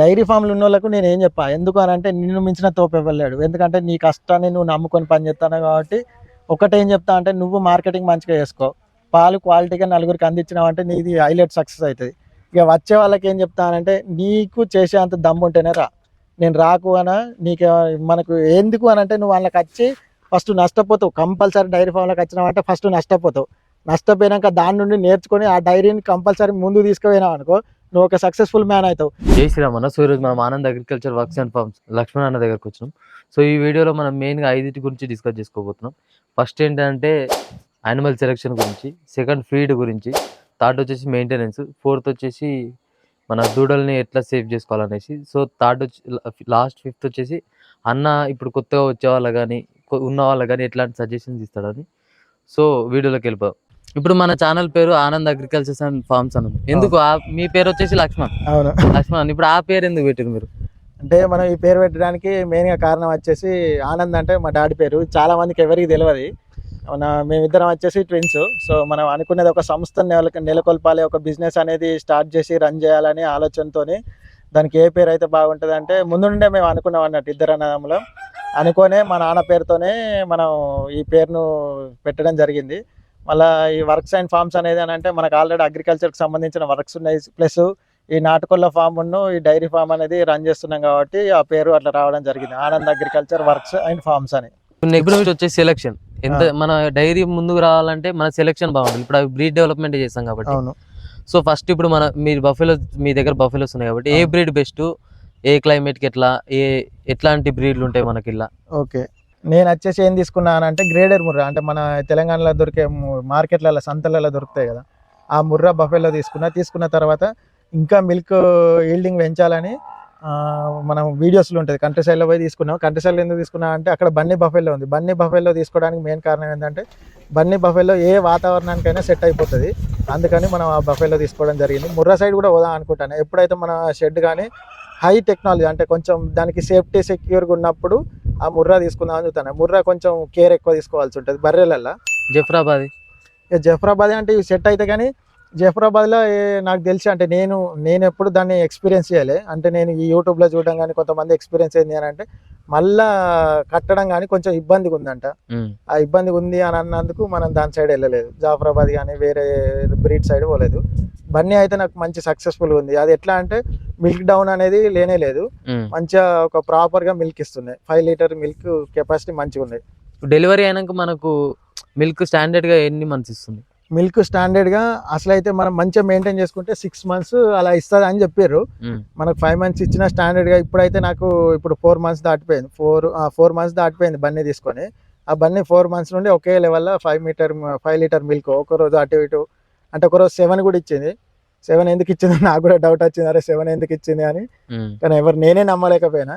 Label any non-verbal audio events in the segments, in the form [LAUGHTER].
Dairy ఫామ్లు ఉన్న వాళ్ళకు నేను ఏం చెప్పా? ఎందుకు అని అంటే నిన్ను మించిన తోపు ఇవ్వలేడు ఎందుకంటే నీ కష్టాన్ని నువ్వు నమ్ముకొని పని చేస్తాను కాబట్టి ఒకటేం చెప్తా అంటే నువ్వు మార్కెటింగ్ మంచిగా చేసుకో. పాలు క్వాలిటీగా నలుగురికి అందించినావు అంటే నీది హైలైట్ సక్సెస్ అవుతుంది. ఇక వచ్చే వాళ్ళకి ఏం చెప్తానంటే నీకు చేసే అంత దమ్ము ఉంటేనే రా. నేను రాకు అన నీకు మనకు ఎందుకు అని అంటే నువ్వు వాళ్ళకి వచ్చి ఫస్ట్ నష్టపోతావు. కంపల్సరీ డైరీ ఫామ్లోకి వచ్చినావంటే ఫస్ట్ నష్టపోతావు. నష్టపోయినాక దాని నుండి నేర్చుకొని ఆ డైరీని కంపల్సరీ ముందు తీసుకుపోయినావు అనుకో నువ్వు ఒక సక్సెస్ఫుల్ మ్యాన్ అవుతావు. జై శ్రీరామ్ అన్న సో ఈరోజు మనం Anand agriculture works and farms Laxman అన్న దగ్గరకు వచ్చినాం. సో ఈ వీడియోలో మనం మెయిన్గా ఐదింటి గురించి డిస్కస్ చేసుకోబోతున్నాం. ఫస్ట్ ఏంటంటే యానిమల్ సెలెక్షన్ గురించి సెకండ్ ఫీడ్ గురించి థర్డ్ వచ్చేసి మెయింటెనెన్స్ ఫోర్త్ వచ్చేసి మన దూడల్ని ఎట్లా సేవ్ చేసుకోవాలనేసి. సో థర్డ్ వచ్చి లాస్ట్ ఫిఫ్త్ వచ్చేసి అన్న ఇప్పుడు కొత్తగా వచ్చే వాళ్ళ కానీ ఉన్న వాళ్ళ కానీ ఎట్లాంటి సజెషన్స్ ఇస్తాడని. సో వీడియోలోకి వెళ్ళిపోదాం. ఇప్పుడు మన ఛానల్ పేరు ఆనంద్ అగ్రికల్చర్స్ అండ్ ఫార్మ్స్ అని. ఎందుకు? మీ పేరు వచ్చేసి లక్ష్మణ్. అవును. లక్ష్మణ్ ఇప్పుడు ఆ పేరు ఎందుకు పెట్టారు మీరు? అంటే మనం ఈ పేరు పెట్టడానికి మెయిన్గా కారణం వచ్చేసి ఆనంద్ అంటే మా డాడీ పేరు. చాలా మందికి ఎవరికి తెలియదు మన మేమిద్దరం వచ్చేసి ట్విన్స్ సో మనం అనుకునేది ఒక సంస్థను నెల నెలకొల్పాలి. ఒక బిజినెస్ అనేది స్టార్ట్ చేసి రన్ చేయాలని ఆలోచనతోని దానికి ఏ పేరు అయితే బాగుంటుంది అంటే ముందు నుండే మేము అనుకున్నాం అన్నట్టు ఇద్దరు అన్నదమ్ములం. అనుకోనే మా నాన్న పేరుతోనే మనం ఈ పేరును పెట్టడం జరిగింది. మళ్ళీ ఈ వర్క్స్ అండ్ ఫార్మ్స్ అనేది అని అంటే మనకు ఆల్రెడీ అగ్రికల్చర్కి సంబంధించిన వర్క్స్ ఉన్నాయి. ప్లస్ ఈ నాటుకోళ్ళ ఫామ్ ఈ డైరీ ఫామ్ అనేది రన్ చేస్తున్నాం కాబట్టి ఆ పేరు అట్లా రావడం జరిగింది. Anand agriculture works and farms అని. నెక్స్ట్ నుంచి వచ్చే సెలెక్షన్ ఎంత మన డైరీ ముందుకు రావాలంటే మన సెలెక్షన్ బాగుంటుంది. ఇప్పుడు అవి బ్రీడ్ డెవలప్మెంట్ చేస్తాం కాబట్టి. అవును. సో ఫస్ట్ ఇప్పుడు మన మీరు బఫెలో మీ దగ్గర బఫెలోస్ ఉన్నాయి కాబట్టి ఏ. బ్రీడ్ బెస్ట్ ఏ climate కి ఎట్లా? ఏ ఎట్లాంటి బ్రీడ్లు ఉంటాయి మనకి ఇలా? ఓకే. నేను వచ్చేసి ఏం తీసుకున్నానంటే గ్రేడర్ ముర్రా అంటే మన తెలంగాణలో దొరికే ము- మార్కెట్లలో సంతలలో దొరుకుతాయి కదా. ఆ ముర్రా బఫెలో తీసుకున్న తీసుకున్న తర్వాత ఇంకా మిల్క్ ఈల్డింగ్ పెంచాలని మనం వీడియోస్లో ఉంటుంది. కంట్రీ సైడ్లో పోయి తీసుకున్నాం. కంట్రీ సైడ్లో ఎందుకు తీసుకున్నా అంటే అక్కడ బన్నీ బఫెల్లో ఉంది. బన్నీ బఫెల్లో తీసుకోవడానికి మెయిన్ కారణం ఏంటంటే బన్నీ బఫెల్లో ఏ వాతావరణానికైనా సెట్ అయిపోతుంది. అందుకని మనం ఆ బఫెల్లో తీసుకోవడం జరిగింది. ముర్రా సైడ్ కూడా పోదాం అనుకుంటాను. ఎప్పుడైతే మన షెడ్ కానీ హై టెక్నాలజీ అంటే కొంచెం దానికి సేఫ్టీ సెక్యూర్గా ఉన్నప్పుడు ఆ ముర్రా తీసుకుందామని చూస్తాను ముర్రా కొంచెం కేర్ ఎక్కువ తీసుకోవాల్సి ఉంటుంది బర్రెలల్లో. జఫ్రాబాద్. జఫ్రాబాద్ అంటే ఇవి సెట్ అయితే కానీ జఫ్రాబాద్లో నాకు తెలిసి అంటే నేను నేను ఎప్పుడు దాన్ని ఎక్స్పీరియన్స్ చేయాలి. అంటే నేను ఈ యూట్యూబ్లో చూడడం కానీ కొంతమంది ఎక్స్పీరియన్స్ ఏంది అని అంటే మళ్ళా కట్టడం కానీ కొంచెం ఇబ్బందిగా ఉందంట. ఆ ఇబ్బంది ఉంది అని అన్నందుకు మనం దాని సైడ్ వెళ్ళలేదు. జాఫరాబాద్ కానీ వేరే బ్రీడ్ సైడ్ పోలేదు. బన్నీ అయితే నాకు మంచి సక్సెస్ఫుల్ ఉంది. అది ఎట్లా అంటే మిల్క్ డౌన్ అనేది లేనే లేదు. మంచిగా ఒక ప్రాపర్గా మిల్క్ ఇస్తున్నాయి ఫైవ్ లీటర్ మిల్క్ కెపాసిటీ మంచిగా ఉన్నాయి డెలివరీ అయినాక మనకు మిల్క్ స్టాండర్డ్గా ఎన్ని మంత్స్ ఇస్తుంది? మిల్క్ స్టాండర్డ్గా అసలు అయితే మనం మంచిగా మెయింటైన్ చేసుకుంటే సిక్స్ మంత్స్ అలా ఇస్తుంది అని చెప్పారు మనకు ఫైవ్ మంత్స్ ఇచ్చిన స్టాండర్డ్గా ఇప్పుడైతే నాకు ఇప్పుడు ఫోర్ మంత్స్ దాటిపోయింది. ఫోర్ ఫోర్ మంత్స్ దాటిపోయింది బన్నీ తీసుకొని. ఆ బన్నీ ఫోర్ మంత్స్ నుండి ఒకే లెవెల్లో five metre five litre milk ఒక రోజు అటు ఇటు అంటే ఒక రోజు సెవెన్ కూడా ఇచ్చింది. సెవెన్ ఎందుకు ఇచ్చింది [LAUGHS] నాకు కూడా డౌట్ వచ్చింది. అరే సెవెన్ ఎందుకు ఇచ్చింది అని. కానీ ఎవరు నేనే నమ్మలేకపోయినా.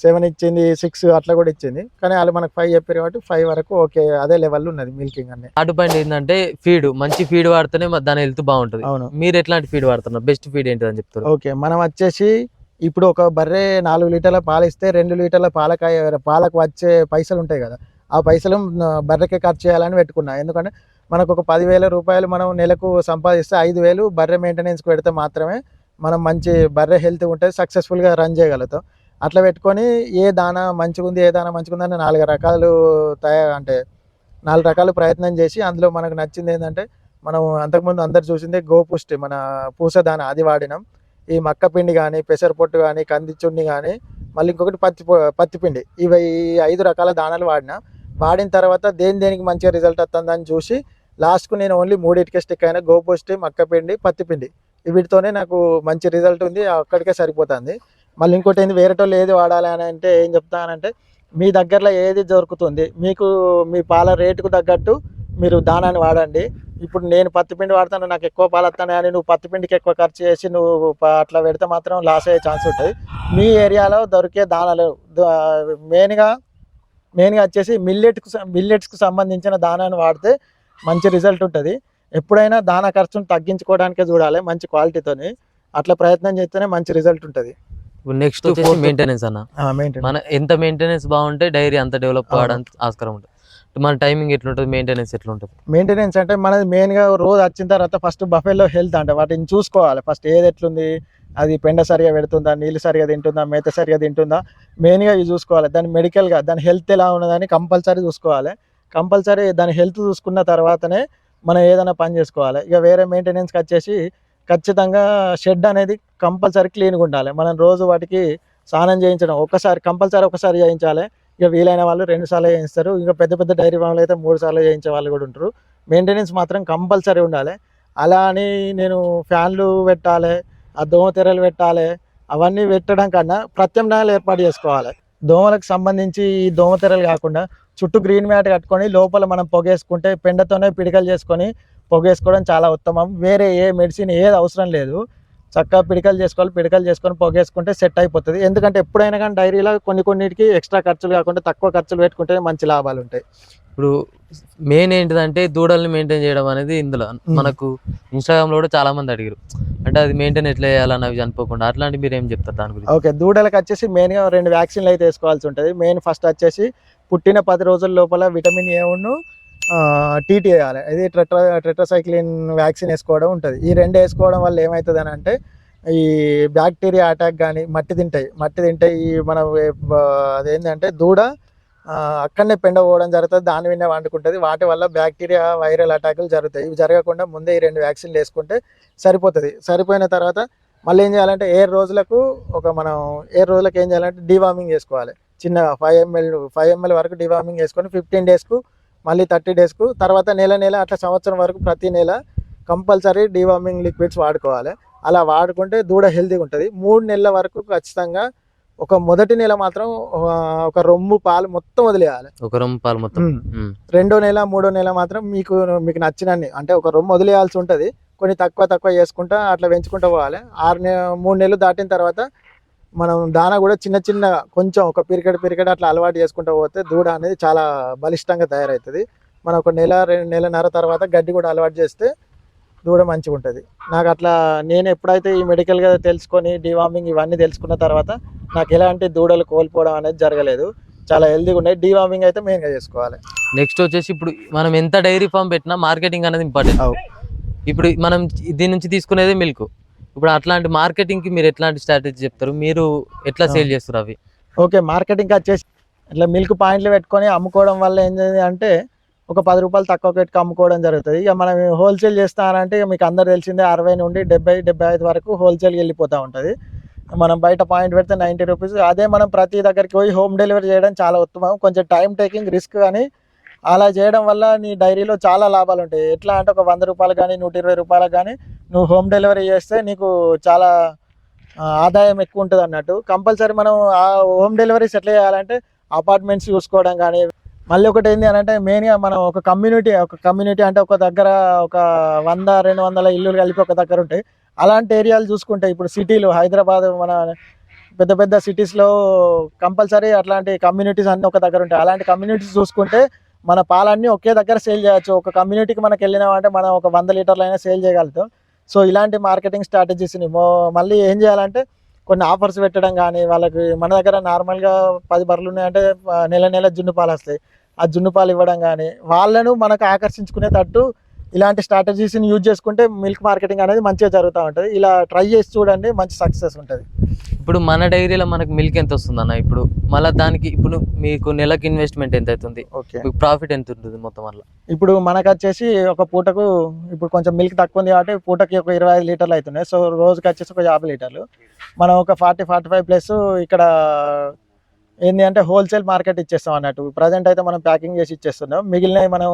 సెవెన్ ఇచ్చింది సిక్స్ అట్లా కూడా ఇచ్చింది. కానీ వాళ్ళు మనకు ఫైవ్ చెప్పారు కాబట్టి ఫైవ్ వరకు ఓకే అదే లెవెల్లో ఉన్నది మిల్కింగ్ అన్ని థర్డ్ పాయింట్ ఏంటంటే ఫీడ్ మంచి ఫీడ్ వాడితేనే దాని హెల్త్ బాగుంటుంది. అవును. మీరు ఎట్లాంటి ఫీడ్ వాడుతున్నారు? బెస్ట్ ఫీడ్ ఏంటిదని చెప్తారు? ఓకే మనం వచ్చేసి ఇప్పుడు ఒక బర్రె నాలుగు లీటర్ల పాలు ఇస్తే రెండు లీటర్ల పాలకాయ పాలకు వచ్చే పైసలు ఉంటాయి కదా. ఆ పైసలు బర్రెకే ఖర్చు చేయాలని పెట్టుకున్నా. ఎందుకంటే మనకు ఒక పదివేల రూపాయలు మనం నెలకు సంపాదిస్తే ఐదు వేలు బర్రె మెయింటెనెన్స్కి పెడితే మాత్రమే మనం మంచి బర్రె హెల్త్ ఉంటే సక్సెస్ఫుల్గా రన్ చేయగలుగుతాం. అట్లా పెట్టుకొని ఏ దానా మంచిగా ఉంది ఏ దానా మంచిగా ఉంది అని నాలుగు రకాలు తయారు అంటే నాలుగు రకాలు ప్రయత్నం చేసి అందులో మనకు నచ్చింది ఏంటంటే మనం అంతకుముందు అందరు చూసిందే గోపుష్టి మన పూస దాన అది వాడినాం. ఈ మక్క పిండి కానీ పెసరపొట్టు కానీ కందిచుండి కానీ మళ్ళీ ఇంకొకటి పత్తి పత్తిపిండి పత్తి పిండి ఇవి ఈ ఐదు రకాల దానాలు వాడినా. వాడిన తర్వాత దేని దేనికి మంచిగా రిజల్ట్ వస్తుందని చూసి లాస్ట్కు నేను ఓన్లీ మూడింటికే స్టిక్ అయిన గోపుష్టి మక్కపిండి పత్తిపిండి వీటితోనే నాకు మంచి రిజల్ట్ ఉంది అక్కడికే సరిపోతుంది. మళ్ళీ ఇంకోటి ఏంది వేరేటోళ్ళు ఏది వాడాలి అని అంటే ఏం చెప్తానంటే మీ దగ్గరలో ఏది దొరుకుతుంది మీకు మీ పాల రేటుకు తగ్గట్టు మీరు దానాన్ని వాడండి. ఇప్పుడు నేను పత్తి పిండి వాడతాను నాకు ఎక్కువ పాలు వస్తాను కానీ నువ్వు పత్తి పిండికి ఎక్కువ ఖర్చు చేసి నువ్వు అట్లా పెడితే మాత్రం లాస్ అయ్యే ఛాన్స్ ఉంటుంది. మీ ఏరియాలో దొరికే దానాలు మెయిన్గా మెయిన్గా వచ్చేసి మిల్లెట్కు మిల్లెట్స్కు సంబంధించిన దానాన్ని వాడితే మంచి రిజల్ట్ ఉంటుంది. ఎప్పుడైనా దానా ఖర్చును తగ్గించుకోవడానికే చూడాలి మంచి క్వాలిటీతోని అట్లా ప్రయత్నం చేస్తేనే మంచి రిజల్ట్ ఉంటుంది. నెక్స్ట్ వచ్చేసి మెయింటెనెన్స్ అన్న. మన ఎంత మెయింటెనెన్స్ బాగుంటే డైరీ అంత డెవలప్. కావడానికి ఆస్కారం ఉంటుంది. మన టైమింగ్ ఎట్లుంటుంది మెయింటెనెన్స్ ఎట్లుంటుంది? మెయింటెనెన్స్ అంటే మనది మెయిన్గా రోజు వచ్చిన తర్వాత ఫస్ట్ బఫెలో హెల్త్ అంటే వాటిని చూసుకోవాలి. ఫస్ట్ ఏది ఎట్లుంది అది పెండ సరిగా పెడుతుందా నీళ్ళు సరిగా తింటుందా మేత సరిగా తింటుందా మెయిన్గా ఇవి చూసుకోవాలి. దాని మెడికల్గా దాని హెల్త్ ఎలా ఉన్నదని కంపల్సరీ చూసుకోవాలి. కంపల్సరీ దాని హెల్త్ చూసుకున్న తర్వాతనే మనం ఏదైనా పని చేసుకోవాలి. ఇక వేరే మెయింటెనెన్స్కి వచ్చేసి ఖచ్చితంగా షెడ్ అనేది కంపల్సరీ క్లీన్గా ఉండాలి. మనం రోజు వాటికి స్నానం చేయించడం ఒకసారి కంపల్సరీ ఒకసారి చేయించాలి. ఇక వీలైన వాళ్ళు రెండు సార్లు చేయిస్తారు. ఇంకా పెద్ద పెద్ద డైరీ ఫామ్లు అయితే మూడు సార్లు చేయించే వాళ్ళు కూడా ఉంటారు. మెయింటెనెన్స్ మాత్రం కంపల్సరీ ఉండాలి. అలా అని నేను ఫ్యాన్లు పెట్టాలి ఆ దోమ తెరలు పెట్టాలి అవన్నీ పెట్టడం కన్నా ప్రత్యామ్నాయాలు ఏర్పాటు చేసుకోవాలి. దోమలకు సంబంధించి ఈ దోమ తెరలు కాకుండా చుట్టూ గ్రీన్ మ్యాట్ కట్టుకొని లోపల మనం పొగేసుకుంటే పెండతోనే పిడికలు చేసుకొని పొగేసుకోవడం చాలా ఉత్తమం. వేరే ఏ మెడిసిన్ ఏది అవసరం లేదు. చక్కగా పిడికలు చేసుకోవాలి పిడికలు చేసుకొని పొగేసుకుంటే సెట్ అయిపోతుంది. ఎందుకంటే ఎప్పుడైనా కానీ డైరీలో కొన్ని కొన్నిటికి ఎక్స్ట్రా ఖర్చులు కాకుండా తక్కువ ఖర్చులు పెట్టుకుంటే మంచి లాభాలు ఉంటాయి. ఇప్పుడు మెయిన్ ఏంటిదంటే దూడల్ని మెయింటైన్ చేయడం అనేది ఇందులో. మనకు ఇన్స్టాగ్రామ్లో కూడా చాలా మంది అడిగారు అంటే అది మెయింటైన్ ఎట్లా చేయాలని అవి చనిపోకుండా అట్లాంటి మీరు ఏం చెప్తారు దాని గురించి? ఓకే దూడలకు వచ్చేసి మెయిన్గా రెండు వ్యాక్సిన్లు అయితే వేసుకోవాల్సి ఉంటుంది. మెయిన్ ఫస్ట్ వచ్చేసి పుట్టిన పది రోజుల లోపల విటమిన్ ఏను టీటీ వేయాలి. ఇది ట్రెట్రా ట్రెట్రాసైక్లిన్ వ్యాక్సిన్ వేసుకోవడం ఉంటుంది. ఈ రెండు వేసుకోవడం వల్ల ఏమవుతుంది అని అంటే ఈ బ్యాక్టీరియా అటాక్ కానీ మట్టి తింటాయి. మట్టి తింటాయి ఈ మన అదేంటంటే దూడ అక్కడనే పెండ పోవడం జరుగుతుంది దాని విన్నే వండుకుంటుంది. వాటి వల్ల బ్యాక్టీరియా వైరల్ అటాకులు జరుగుతాయి. ఇవి జరగకుండా ముందే ఈ రెండు వ్యాక్సిన్లు వేసుకుంటే సరిపోతుంది. సరిపోయిన తర్వాత మళ్ళీ ఏం చేయాలంటే ఏడు రోజులకు ఒక మనం ఏ రోజులకు ఏం చేయాలంటే డీవార్మింగ్ చేసుకోవాలి చిన్నగా ఫైవ్ ఎంఎల్ ఫైవ్ ఎంఎల్ వరకు డివార్మింగ్ చేసుకొని ఫిఫ్టీన్ డేస్కు మళ్ళీ థర్టీ డేస్కు తర్వాత నెల నెల అట్లా సంవత్సరం వరకు ప్రతి నెల కంపల్సరీ డివార్మింగ్ లిక్విడ్స్ వాడుకోవాలి. అలా వాడుకుంటే దూడ హెల్తీగా ఉంటుంది. మూడు నెలల వరకు ఖచ్చితంగా ఒక మొదటి నెల మాత్రం ఒక రొమ్ము పాలు మొత్తం వదిలేయాలి. ఒక రొమ్ము పాలు మొత్తం. రెండో నెల మూడో నెల మాత్రం మీకు మీకు నచ్చినన్ని అంటే ఒక రొమ్ము వదిలేయాల్సి ఉంటుంది. కొన్ని తక్కువ తక్కువ చేసుకుంటా అట్లా పెంచుకుంటూ పోవాలి. ఆరు నె మూడు నెలలు దాటిన తర్వాత మనం దాన కూడా చిన్న చిన్న కొంచెం ఒక పిరికెడ్ పిరికెడ్ అట్లా అలవాటు చేసుకుంటూ పోతే దూడ అనేది చాలా బలిష్టంగా తయారవుతుంది. మనం ఒక నెల రెండు నెలన్నర తర్వాత గడ్డి కూడా అలవాటు చేస్తే దూడ మంచిగా ఉంటుంది. నాకు అట్లా నేను ఎప్పుడైతే ఈ మెడికల్గా తెలుసుకొని డివార్మింగ్ ఇవన్నీ తెలుసుకున్న తర్వాత నాకు ఎలాంటి దూడలు కోల్పోవడం అనేది జరగలేదు. చాలా హెల్తీగా ఉన్నాయి. డివార్మింగ్ అయితే మెయిన్గా చేసుకోవాలి. నెక్స్ట్ వచ్చేసి ఇప్పుడు మనం ఎంత డైరీ ఫామ్ పెట్టినా మార్కెటింగ్ అనేది ఇంపార్టెంట్. ఇప్పుడు మనం దీని నుంచి తీసుకునేదే మిల్క్. ఇప్పుడు అట్లాంటి మార్కెటింగ్కి మీరు ఎట్లాంటి స్ట్రాటజీ చెప్తారు? మీరు ఎట్లా సేల్ చేస్తారు అవి? ఓకే మార్కెటింగ్ వచ్చేసి ఇట్లా మిల్క్ పాయింట్లు పెట్టుకొని అమ్ముకోవడం వల్ల ఏంటంటే అంటే ఒక పది రూపాయలు తక్కువ పెట్టుకు అమ్ముకోవడం జరుగుతుంది. ఇక మనం హోల్సేల్ చేస్తానంటే ఇక మీకు అందరు తెలిసిందే అరవై నుండి డెబ్బై డెబ్బై ఐదు వరకు హోల్సేల్కి వెళ్ళిపోతూ ఉంటుంది. మనం బయట పాయింట్ పెడితే నైంటీ రూపీస్. అదే మనం ప్రతి దగ్గరికి పోయి హోమ్ డెలివరీ చేయడం చాలా ఉత్తమం. కొంచెం టైం టేకింగ్ రిస్క్ కానీ అలా చేయడం వల్ల నీ డైరీలో చాలా లాభాలు ఉంటాయి. ఎట్లా అంటే ఒక వంద రూపాయలు కానీ నూట ఇరవై రూపాయలకు కానీ నువ్వు హోమ్ డెలివరీ చేస్తే నీకు చాలా ఆదాయం ఎక్కువ ఉంటుంది అన్నట్టు. కంపల్సరీ మనం ఆ హోమ్ డెలివరీస్ ఎట్లా చేయాలంటే అపార్ట్మెంట్స్ చూసుకోవడం కానీ మళ్ళీ ఒకటి ఏంటి అని అంటే మెయిన్గా మనం ఒక కమ్యూనిటీ ఒక కమ్యూనిటీ అంటే ఒక దగ్గర ఒక వంద రెండు వందల ఇల్లులు కలిపి ఒక దగ్గర ఉంటాయి. అలాంటి ఏరియాలు చూసుకుంటే ఇప్పుడు సిటీలు హైదరాబాద్ మన పెద్ద పెద్ద సిటీస్లో కంపల్సరీ అట్లాంటి కమ్యూనిటీస్ అన్నీ ఒక దగ్గర ఉంటాయి. అలాంటి కమ్యూనిటీస్ చూసుకుంటే మన పాలన్నీ ఒకే దగ్గర సేల్ చేయొచ్చు. ఒక కమ్యూనిటీకి మనకి వెళ్ళినామంటే మనం ఒక వంద లీటర్లు అయినా సేల్ చేయగలుగుతాం. సో ఇలాంటి మార్కెటింగ్ స్ట్రాటజీస్ని మళ్ళీ ఏం చేయాలంటే కొన్ని ఆఫర్స్ పెట్టడం కానీ వాళ్ళకి మన దగ్గర నార్మల్గా పది బర్రెలు ఉన్నాయంటే నెల నెల జున్ను పాలు వస్తాయి. ఆ జున్ను పాలు ఇవ్వడం కానీ వాళ్ళను మనకు ఆకర్షించుకునేటట్టు ఇలాంటి స్ట్రాటజీస్ని యూజ్ చేసుకుంటే మిల్క్ మార్కెటింగ్ అనేది మంచిగా జరుగుతూ ఉంటుంది. ఇలా ట్రై చేసి చూడండి మంచి సక్సెస్ ఉంటుంది. ఇప్పుడు మన డైరీలో మనకు మిల్క్ ఎంత వస్తుంది అన్న ఇప్పుడు మళ్ళీ దానికి ఇప్పుడు మీకు నెలకి ఇన్వెస్ట్మెంట్ ఎంత అవుతుంది మీకు ప్రాఫిట్ ఎంత ఉంటుంది మొత్తం అట్లా? ఇప్పుడు మనకు వచ్చేసి ఒక పూటకు ఇప్పుడు కొంచెం మిల్క్ తక్కువ ఉంది కాబట్టి పూటకి ఒక ఇరవై ఐదు లీటర్లు అవుతున్నాయి సో రోజుకి వచ్చేసి ఒక యాభై లీటర్లు. మనం ఒక ఫార్టీ ఫార్టీ ఫైవ్ ప్లస్ ఇక్కడ ఏంటి అంటే హోల్సేల్ మార్కెట్ ఇచ్చేస్తాం అన్నట్టు. ప్రజెంట్ అయితే మనం ప్యాకింగ్ చేసి ఇచ్చేస్తున్నాం. మిగిలినవి మనం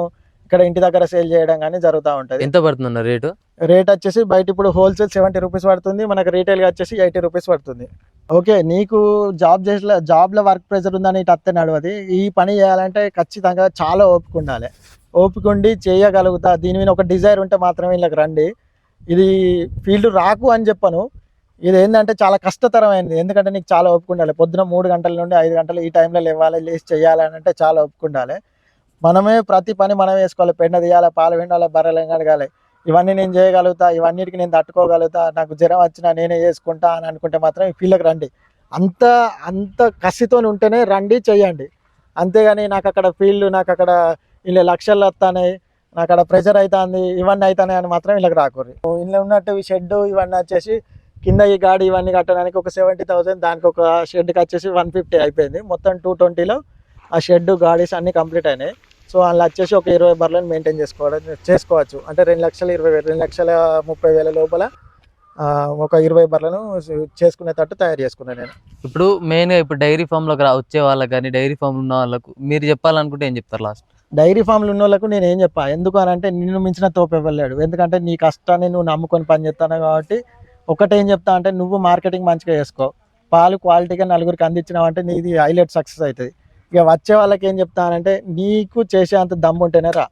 ఇక్కడ ఇంటి దగ్గర సేల్ చేయడం కానీ జరుగుతూ ఉంటుంది. ఎంత పడుతుంది రేటు? రేట్ వచ్చేసి బయట ఇప్పుడు హోల్సేల్ సెవెంటీ రూపీస్ పడుతుంది మనకు రీటైల్గా వచ్చేసి ఎయిటీ రూపీస్ పడుతుంది. ఓకే నీకు జాబ్ చేసే జాబ్లో వర్క్ ప్రెషర్ ఉందని ఇటు అత్తే నడవది ఈ పని చేయాలంటే ఖచ్చితంగా చాలా ఓపిక ఉండాలి. ఓపిక ఉండి చేయగలుగుతా. దీని మీద ఒక డిజైర్ ఉంటే మాత్రమే వీళ్ళకి రండి. ఇది ఫీల్డ్ రాకు అని చెప్పను. ఇది ఏంటంటే చాలా కష్టతరమైనది. ఎందుకంటే నీకు చాలా ఓపిక ఉండాలి. పొద్దున మూడు గంటల నుండి ఐదు గంటలు ఈ టైంలో లేవాలి లేచి చేయాలి అని అంటే చాలా ఓపిక ఉండాలి. మనమే ప్రతి పని మనం వేసుకోవాలి. పెండ తీయాలి పాలు పిండాలి బర్రెలు కడగాలి. ఇవన్నీ నేను చేయగలుగుతా ఇవన్నిటికి నేను తట్టుకోగలుగుతా నాకు జ్వరం వచ్చినా నేనే చేసుకుంటా అని అనుకుంటే మాత్రం ఈ ఫీల్డ్కి రండి. అంత అంత కసితో ఉంటేనే రండి చేయండి అంతేగాని నాకు అక్కడ ఫీల్డ్ నాకు అక్కడ ఇలా లక్షలు వస్తాయి నాకు అక్కడ ప్రెషర్ అవుతుంది ఇవన్నీ అవుతాయి అని మాత్రం వీళ్ళకి రాకూరి ఇంట్లో ఉన్నట్టు ఈ షెడ్ ఇవన్నీ వచ్చేసి కింద ఈ గాడి ఇవన్నీ కట్టడానికి ఒక సెవెంటీ థౌసండ్ దానికి ఒక షెడ్కి వచ్చేసి వన్ ఫిఫ్టీ అయిపోయింది. మొత్తం టూ ట్వంటీలో ఆ షెడ్ గాడీస్ అన్నీ కంప్లీట్ అయినాయి. సో అందులో వచ్చేసి ఒక ఇరవై బర్లను మెయింటైన్ చేసుకోవడం చేసుకోవచ్చు. అంటే రెండు లక్షల ఇరవై వేలు రెండు లక్షల ముప్పై వేల లోపల ఒక ఇరవై బర్లను చేసుకునేటట్టు తయారు చేసుకున్నాను నేను. ఇప్పుడు మెయిన్గా ఇప్పుడు డైరీ ఫామ్లోకి రా వచ్చే వాళ్ళకి కానీ డైరీ ఫామ్ ఉన్న వాళ్ళకు మీరు చెప్పాలనుకుంటే ఏం చెప్తారు లాస్ట్ డైరీ ఫామ్లు ఉన్న వాళ్ళకు నేను ఏం చెప్పా? ఎందుకు అని అంటే నిన్ను మించిన తోపు ఇవ్వలేడు ఎందుకంటే నీ కష్టాన్ని నువ్వు నమ్ముకొని పని చేస్తాను కాబట్టి ఒకటేం చెప్తా అంటే నువ్వు మార్కెటింగ్ మంచిగా చేసుకో. పాలు క్వాలిటీగా నలుగురికి అందించినావు అంటే నీది హైలైట్ సక్సెస్ అవుతుంది. ఇక వచ్చే వాళ్ళకి ఏం చెప్తానంటే నీకు చేసే అంత దమ్ము ఉంటేనే రా.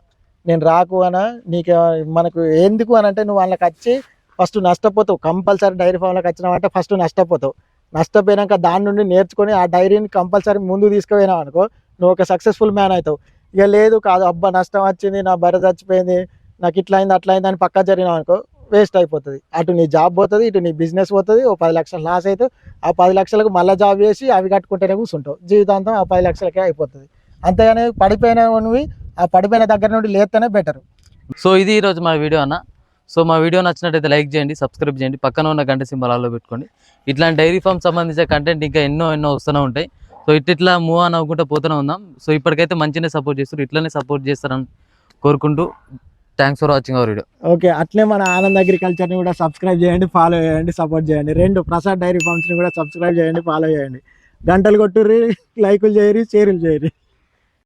నేను రాకు అన నీకు మనకు ఎందుకు అని అంటే నువ్వు వాళ్ళకి వచ్చి ఫస్ట్ నష్టపోతావు. కంపల్సరీ డైరీ ఫామ్లోకి వచ్చినావంటే ఫస్ట్ నష్టపోతావు. నష్టపోయినాక దాని నుండి నేర్చుకొని ఆ డైరీని కంపల్సరీ ముందు తీసుకుపోయినావు అనుకో నువ్వు ఒక సక్సెస్ఫుల్ మ్యాన్ అవుతావు. ఇక లేదు కాదు అబ్బా నష్టం వచ్చింది నా భర్త చచ్చిపోయింది నాకు ఇట్లా అయింది అట్లా అయింది అని పక్కా జరిగినావు అనుకో వేస్ట్ అయిపోతుంది. అటు నీ జాబ్ పోతుంది ఇటు నీ బిజినెస్ పోతుంది ఓ పది లక్షలు లాస్ అవుతుంది ఆ పది లక్షలకు మళ్ళీ జాబ్ చేసి అవి కట్టుకుంటేనే కూర్చుంటావు. జీవితాంతం ఆ పది లక్షలకే అయిపోతుంది. అంతేగాని పడిపోయినవి ఆ పడిపోయిన దగ్గర నుండి లేస్తేనే బెటర్. సో ఇది ఈరోజు మా వీడియో అన్న. సో మా వీడియో నచ్చినట్టయితే లైక్ చేయండి సబ్స్క్రైబ్ చేయండి. పక్కన ఉన్న గంట సింబల్ ఆల్లో పెట్టుకోండి. ఇట్లాంటి డైరీ ఫామ్ సంబంధించిన కంటెంట్ ఇంకా ఎన్నో ఎన్నో వస్తూనే ఉంటాయి. సో ఇట్ ఇట్లా మూవ్ అని అవ్వకుండా పోతూనే ఉందాం. సో ఇప్పటికైతే మంచిగానే సపోర్ట్ చేస్తారు ఇట్లనే సపోర్ట్ చేస్తారని కోరుకుంటూ thanks for watching our video okay అట్లే మన ఆనంద్ అగ్రికల్చర్ని కూడా సబ్స్క్రైబ్ చేయండి ఫాలో చేయండి సపోర్ట్ చేయండి. రెండు ప్రసాద్ డైరీ ఫార్మ్స్ని కూడా సబ్స్క్రైబ్ చేయండి ఫాలో చేయండి. గంటలు కొట్టుర్రి లైకులు చేయరి షేర్లు చేయరి